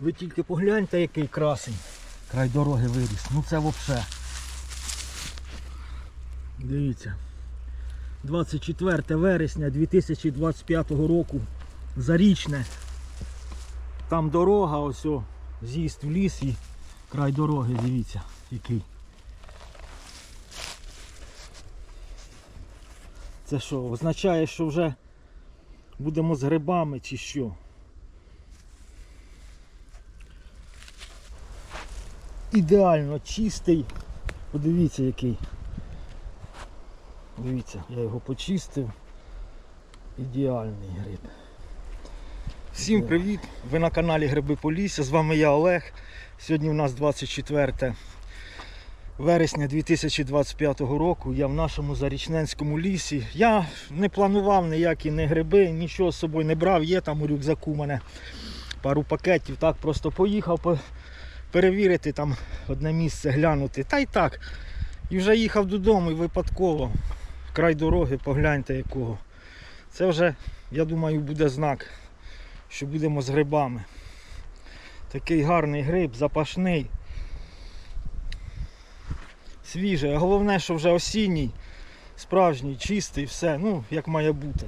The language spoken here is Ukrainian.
Ви тільки погляньте, який красень. Край дороги виріс. Ну це взагалі. Дивіться. 24 вересня 2025 року. Зарічне. Там дорога, ось о, з'їзд в ліс і край дороги, дивіться, який. Це що, означає, що вже будемо з грибами чи що? Ідеально чистий. Подивіться який. Дивіться, я його почистив. Ідеальний гриб. Всім привіт! Ви на каналі Гриби Полісся. З вами я Олег. Сьогодні у нас 24 вересня 2025 року. Я в нашому Зарічненському лісі. Я не планував ніякі не гриби, нічого з собою не брав. Є там у рюкзаку у мене пару пакетів. Так просто поїхав по- перевірити там одне місце, глянути. Та й так. І вже їхав додому і випадково. Край дороги, погляньте якого. Це вже, я думаю, буде знак, що будемо з грибами. Такий гарний гриб, запашний. Свіжий, а головне, що вже осінній, справжній, чистий, все, ну, як має бути.